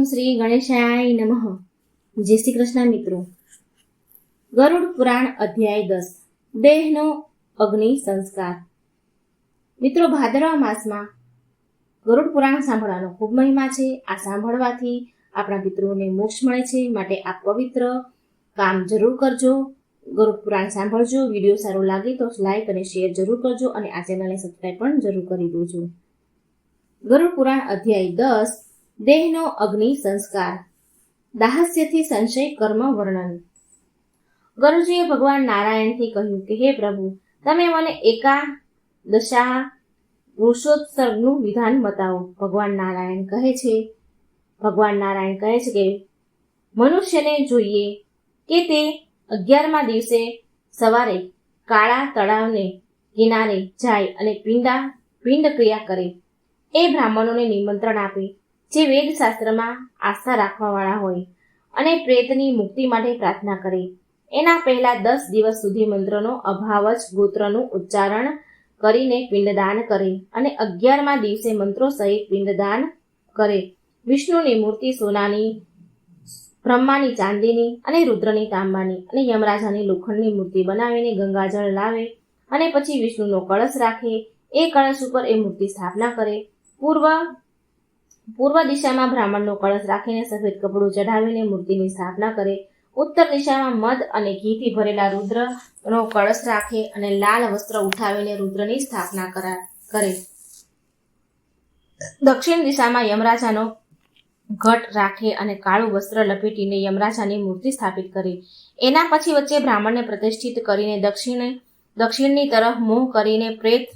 ઓમ શ્રી ગણેશાય નમઃ. જય શ્રી કૃષ્ણ મિત્રો. ગરુડ પુરાણ અધ્યાય દસ. દેહનો અગ્નિ સંસ્કાર. મિત્રો ભાદરવા માસમાં ગરુડ પુરાણ સાંભળવાનો ખૂબ મહિમા છે. આ સાંભળવાથી આપણા પિતૃઓને મોક્ષ મળે છે. માટે આ પવિત્ર કામ જરૂર કરજો. ગરુડ પુરાણ સાંભળજો. વીડિયો સારો લાગે તો લાઈક અને શેર જરૂર કરજો અને આ ચેનલને સબસ્ક્રાઈબ પણ જરૂર કરી દેજો. ગરુડ પુરાણ અધ્યાય દસ. દેહનો અગ્નિ સંસ્કાર. દાહસ્યથી સંશય, કર્મ, વર્ણન. ગરુજીએ ભગવાન નારાયણથી કહ્યું કે, હે પ્રભુ, તમે મને એકા દશા વૃષોત્સર્ગનું વિધાન બતાવો. ભગવાન નારાયણ કહે છે, ભગવાન નારાયણ કહે છે કે, મનુષ્યને જોઈએ કે તે અગિયારમા દિવસે સવારે કાળા તળાવને કિનારે જાય અને પિંડા પિંડ ક્રિયા કરે. એ બ્રાહ્મણોને નિમંત્રણ આપે. જે વેદશાસ્ત્રમાં આસ્થા રાખવાવાળા હોય અને પ્રેતની મુક્તિ માટે પ્રાર્થના કરે. એના પહેલા દસ દિવસ સુધી મંત્રનો અભાવ જ ગોત્રનું ઉચ્ચારણ કરીને પિંડદાન કરે અને અગિયારમા દિવસે મંત્રો સહિત પિંડદાન કરે. વિષ્ણુની મૂર્તિ સોનાની, બ્રહ્માની ચાંદીની અને રુદ્રની તાંબાની અને યમરાજાની લોખંડની મૂર્તિ બનાવીને ગંગાજળ લાવે અને પછી વિષ્ણુનો કળશ રાખે. એ કળશ ઉપર એ મૂર્તિ સ્થાપના કરે. પૂર્વ પૂર્વ દિશામાં બ્રાહ્મણનો કળશ રાખીને સફેદ કપડું ચઢાવીને મૂર્તિની સ્થાપના કરે. ઉત્તર દિશામાં મધ અને ઘીથી ભરેલા રુદ્રનો કળશ રાખે અને લાલ વસ્ત્ર ઉઠાવીને રુદ્રની સ્થાપના કરા, કરે. દક્ષિણ દિશામાં યમરાજાનો ઘટ રાખે અને કાળું વસ્ત્ર લપેટીને યમરાજાની મૂર્તિ સ્થાપિત કરે. એના પછી વચ્ચે બ્રાહ્મણને પ્રતિષ્ઠિત કરીને દક્ષિણે, દક્ષિણની તરફ મોહ કરીને પ્રેત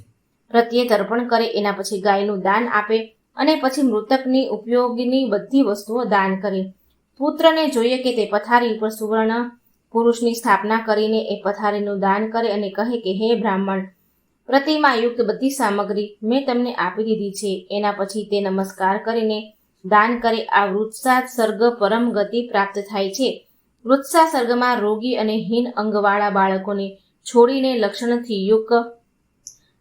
પ્રત્યે તર્પણ કરે. એના પછી ગાયનું દાન આપે. અને પછી મૃતકની ઉપયોગીની બધી વસ્તુઓ દાન કરે. પુત્રને જોઈએ કે તે પથારી ઉપર સુવર્ણ પુરુષની સ્થાપના કરીને એ પથારીનું દાન કરે અને કહે કે, હે બ્રાહ્મણ, પ્રતિમાયુક્ત બધી સામગ્રી મેં તમને આપી દીધી છે. એના પછી તે નમસ્કાર કરીને દાન કરે. આ વૃત્સાદ સર્ગ પરમ ગતિ પ્રાપ્ત થાય છે. વૃત્સા સર્ગમાં રોગી અને હીન અંગવાળા બાળકોને છોડીને લક્ષણથી યુક્ત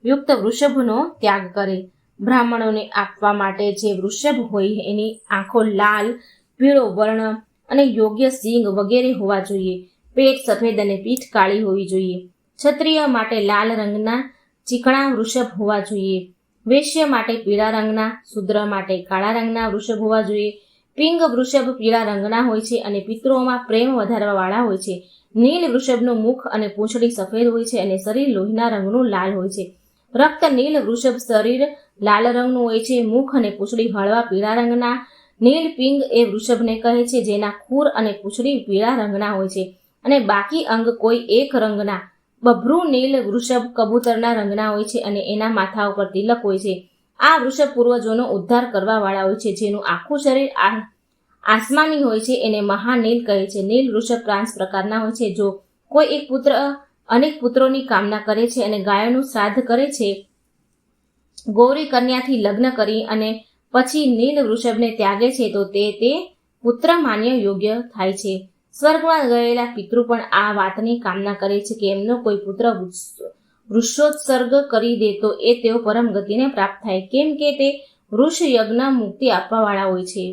યુક્ત વૃષભનો ત્યાગ કરે. બ્રાહ્મણોને આપવા માટે જે વૃષભ હોય એની આંખો લાલ, પીળો વર્ણ અને યોગ્ય સિંગ વગેરે હોવા જોઈએ. પેટ સફેદ અને પીઠ કાળી હોવી જોઈએ. ક્ષત્રિય માટે લાલ રંગના ચીકણા વૃષભ હોવા જોઈએ. વૈશ્ય માટે પીળા રંગના, શુદ્ર માટે કાળા રંગના વૃષભ હોવા જોઈએ. પિંગ વૃષભ પીળા રંગના હોય છે અને પિતૃઓમાં પ્રેમ વધારવાવાળા હોય છે. નીલ વૃષભનું મુખ અને પૂંછડી સફેદ હોય છે અને શરીર લોહીના રંગનું લાલ હોય છે. રક્ત, નીલ, વૃષભ શરીર, લાલ રંગનું હોય છે, મુખ અને પૂંછડી હળવા પીળા રંગના. નીલ પિંગ એ વૃષભને કહે છે, જેના ખૂર અને પૂંછડી પીળા રંગના હોય છે. અને બાકી અંગ કોઈ એક રંગના. બભ્રુ, નીલ, વૃષભ કબૂતરના રંગના હોય છે અને એના માથા ઉપર તિલક હોય છે. આ વૃષભ પૂર્વજોનો ઉદ્ધાર કરવા વાળા હોય છે, જેનું આખું શરીર આસમાની હોય છે, એને મહાનીલ કહે છે. નીલ વૃષભ પાંચ પ્રકારના હોય છે. જો કોઈ એક પુત્ર અનેક પુત્રોની કામના કરે છે અને ગાયોનું શ્રાદ્ધ કરે છે. ગૌરી કન્યાથી લગ્ન કરી અને પછી નીલ વૃષભને ત્યાગે છે તો તે તે પુત્ર માન્ય યોગ્ય થાય છે. સ્વર્ગમાં ગયેલા પિતૃ પણ આ વાતની કામના કરે છે કે એમનો કોઈ પુત્ર વૃક્ષોત્સર્ગ કરી દે તો એ તેઓ પરમ ગતિને પ્રાપ્ત થાય. કેમ કે તે વૃક્ષ યજ્ઞ મુક્તિ આપવાવાળા હોય છે.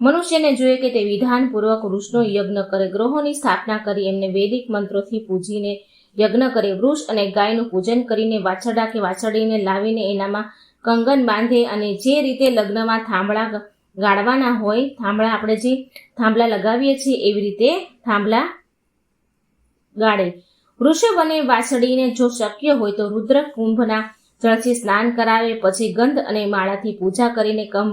મનુષ્યને જોઈએ કે તે વિધાનપૂર્વક વૃક્ષનો યજ્ઞ કરે. ગ્રહોની સ્થાપના કરી એમને વૈદિક મંત્રોથી પૂજીને યજ્ઞ કરે, વૃક્ષ અને ગાયનું પૂજન કરીને વાછરડા કે વાછરડીને લાવીને એનામાં કંગન બાંધે અને જે રીતે લગ્નમાં થાંભળા ગાળવાના હોય, થાંભળા આપણે જે થાંભલા લગાવીએ છીએ, એવી રીતે થાંભલા ગાળે. વૃષભ અને વાછડીને જો શક્ય હોય તો રુદ્ર કુંભના જળથી સ્નાન કરાવે, પછી ગંધ અને માળાથી પૂજા કરીને કમ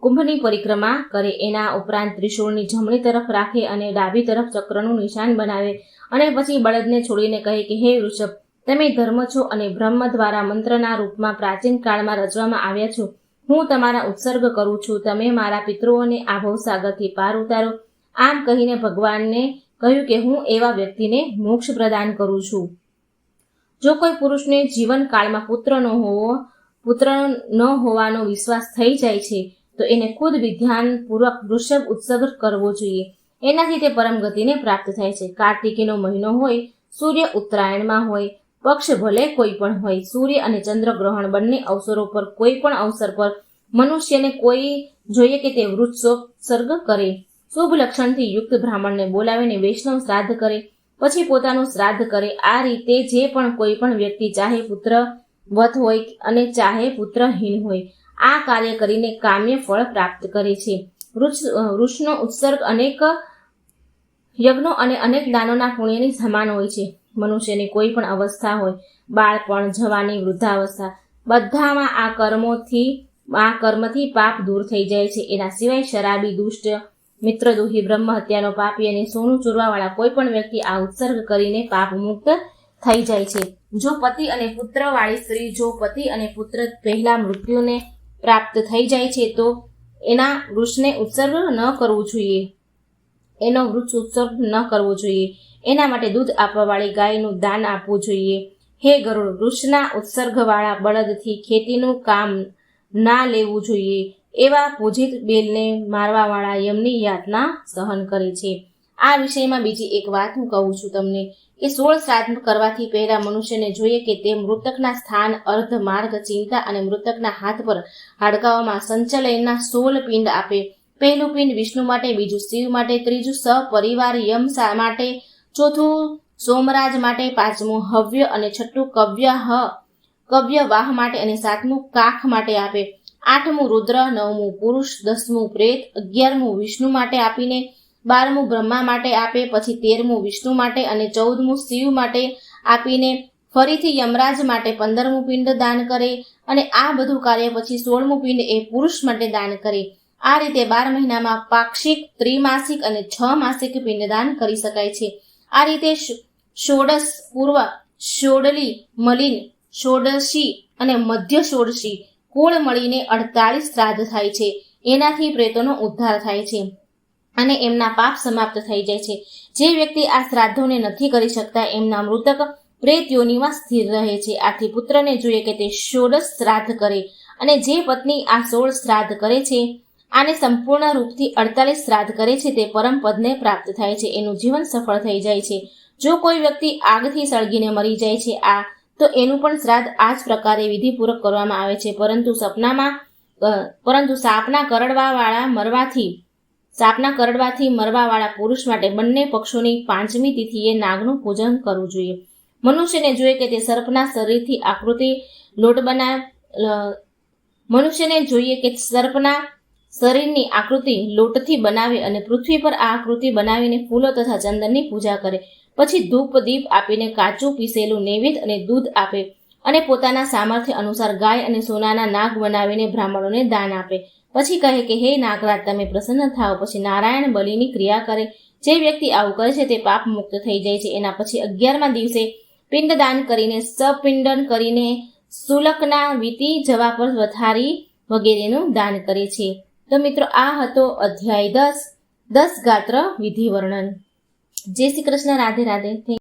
કુંભની પરિક્રમા કરે એના ઉપરાંત ત્રિશૂળની જમણી તરફ રાખે અને ડાબી તરફ ચક્રનું નિશાન બનાવે. અને પછી બળદને છોડીને કહે કે, હે વૃષભ તમે ધર્મ છો અને બ્રહ્મ દ્વારા મંત્રના રૂપમાં પ્રાચીન કાળમાં રચવામાં આવ્યા છો. હું તમારા ઉત્સર્ગ કરું છું. તમે મારા પિતૃઓને આ ભવસાગરથી પાર ઉતારો. આમ કહીને ભગવાનને કહ્યું કે, હું એવા વ્યક્તિને મોક્ષ પ્રદાન કરું છું. જો કોઈ પુરુષને જીવનકાળમાં પુત્ર ન હોવો, પુત્ર ન હોવાનો વિશ્વાસ થઈ જાય છે તો એને ખુદ વિધ્યાનપૂર્વક વૃષભ ઉત્સર્ગ કરવો જોઈએ. એનાથી તે પરમ ગતિને પ્રાપ્ત થાય છે. કાર્તિકીનો મહિનો હોય, સૂર્ય ઉત્તરાયણમાં હોય, પક્ષ ભલે કોઈ પણ હોય, સૂર્ય અને ચંદ્ર ગ્રહણ બંને અવસરો પર કોઈ પણ અવસર પર મનુષ્યને કોઈ જોઈએ કે તે વૃક્ષોત્સર્ગ કરે. શુભ લક્ષણથી યુક્ત બ્રાહ્મણને બોલાવીને વૈષ્ણવ શ્રાદ્ધ કરે, પછી પોતાનું શ્રાદ્ધ કરે. આ રીતે જે પણ કોઈ પણ વ્યક્તિ ચાહે પુત્ર વત હોય અને ચાહે પુત્રહીન હોય આ કાર્ય કરીને કામ્ય ફળ પ્રાપ્ત કરે છે. વૃક્ષ વૃક્ષનો ઉત્સર્ગ અનેક યજ્ઞો અને અનેક દાનોના પુણ્યની સમાન હોય છે. મનુષ્યની કોઈ પણ અવસ્થા હોય, બાળપણ, જવાની વૃદ્ધાવસ્થા, બધામાં આ કર્મોથી, આ કર્મથી પાપ દૂર થઈ જાય છે. એના સિવાય શરાબી, દુષ્ટ મિત્રદોહી બ્રહ્મ હત્યાનો પાપી અને સોનું ચોરવાવાળા કોઈ પણ વ્યક્તિ આ ઉત્સર્ગ કરીને પાપ મુક્ત થઈ જાય છે. જો પતિ અને પુત્ર વાળી સ્ત્રી, જો પતિ અને પુત્ર પહેલા મૃત્યુને પ્રાપ્ત થઈ જાય છે તો એના વૃક્ષને ઉત્સર્ગ ન કરવું જોઈએ. એનો વૃક્ષ ઉત્સર્ગ ન કરવો જોઈએ. એના માટે દૂધ આપવાવાળી ગાયનું દાન આપવું જોઈએ. હે ગરુડ, વૃક્ષના ઉત્સર્ગવાળા બળદથી ખેતીનું કામ ના લેવું જોઈએ. એવા પૂજિત બેલને મારવાવાળા યમની યાતના સહન કરે છે. આ વિષયમાં બીજી એક વાત હું કહું છું તમને. કે સોળ શ્રાદ્ધ કરવાથી પહેલા મનુષ્યને જોઈએ કે તે મૃતકના સ્થાન, અર્ધ માર્ગ, ચિંતા અને મૃતકના હાથ પર હાડકાઓમાં સંચલનના સોળ પિંડ આપે. પહેલું પિંડ વિષ્ણુ માટે, બીજું શિવ માટે, ત્રીજું સપરિવાર યમ માટે, ચોથું સોમરાજ માટે, પાંચમું હવ્ય અને છઠ્ઠું કવ્ય હ, કવ્ય વાહ માટે અને સાતમું કાખ માટે આપે. આઠમું રુદ્ર, નવમું પુરુષ, દસમું પ્રેત, અગિયારમું વિષ્ણુ માટે આપીને બારમું બ્રહ્મા માટે આપે, પછી તેરમું વિષ્ણુ માટે અને ચૌદમું શિવ માટે આપીને ફરીથી યમરાજ માટે પંદરમું પિંડ દાન કરે અને આ બધું કાર્ય પછી સોળમું પિંડ એ પુરુષ માટે દાન કરે. આ રીતે બાર મહિનામાં પાક્ષિક, ત્રિમાસિક અને છ માસિક પિંડદાન કરી શકાય છે. આ રીતે ષોડશ પૂર્વ ષોડલી, મલિન, ષોડશી અને મધ્ય ષોડશી કુળ મળીને અડતાલીસ શ્રાદ્ધ થાય છે. એનાથી પ્રેતોનો ઉદ્ધાર થાય છે. અને એમના પાપ સમાપ્ત થઈ જાય છે. જે વ્યક્તિ આ શ્રાદ્ધોને નથી કરી શકતા, એમના મૃતક પ્રેત સ્થિર રહે છે. આથી પુત્રને જોઈએ કે તે ષોડશ શ્રાદ્ધ કરે અને જે પત્ની આ સોળ શ્રાદ્ધ કરે છે, આને સંપૂર્ણ રૂપથી અડતાલીસ શ્રાદ્ધ કરે છે, તે પરમ પદને પ્રાપ્ત થાય છે. એનું જીવન સફળ થઈ જાય છે. જો કોઈ વ્યક્તિ આગથી સળગીને મરી જાય છે, આ તો એનું પણ શ્રાદ્ધ આ જ પ્રકારે વિધિપૂર્વક કરવામાં આવે છે. પરંતુ સપનામાં પરંતુ સાપના કરડવાવાળા મરવાથી સાપના કરડવાથી મરવાવાળા પુરુષ માટે બંને પક્ષોની પાંચમી તિથિએ નાગનું પૂજન કરવું જોઈએ. મનુષ્યને જોઈએ કે તે સર્પના શરીરથી આકૃતિ લોટ બના મનુષ્યને જોઈએ કે સર્પના શરીરની આકૃતિ લોટથી બનાવે અને પૃથ્વી પર આ આકૃતિ બનાવીને ફૂલો તથા ચંદનની પૂજા કરે. પછી ધૂપ, દીપ આપીને કાચું પીસેલું નૈવેદ્ય અને દૂધ આપે અને પોતાના સામર્થ્ય અનુસાર ગાય અને સોનાના નાગ બનાવીને બ્રાહ્મણોને દાન આપે. પછી કહે કે, હે નાગરાજ, તમે પ્રસન્ન થાઓ, પછી નારાયણ બલિની ક્રિયા કરે. જે વ્યક્તિ આવું કરે છે તે પાપ મુક્ત થઈ જાય છે. એના પછી અગિયારમા દિવસે પિંડદાન કરીને, સપિંડન કરીને સુલકના વીતી જવા પર વધારી વગેરેનું દાન કરે છે. તો મિત્રો, આ હતો અધ્યાય દસ. દસ ગાત્ર વિધિ વર્ણન. જય શ્રી કૃષ્ણ, રાધે રાધે.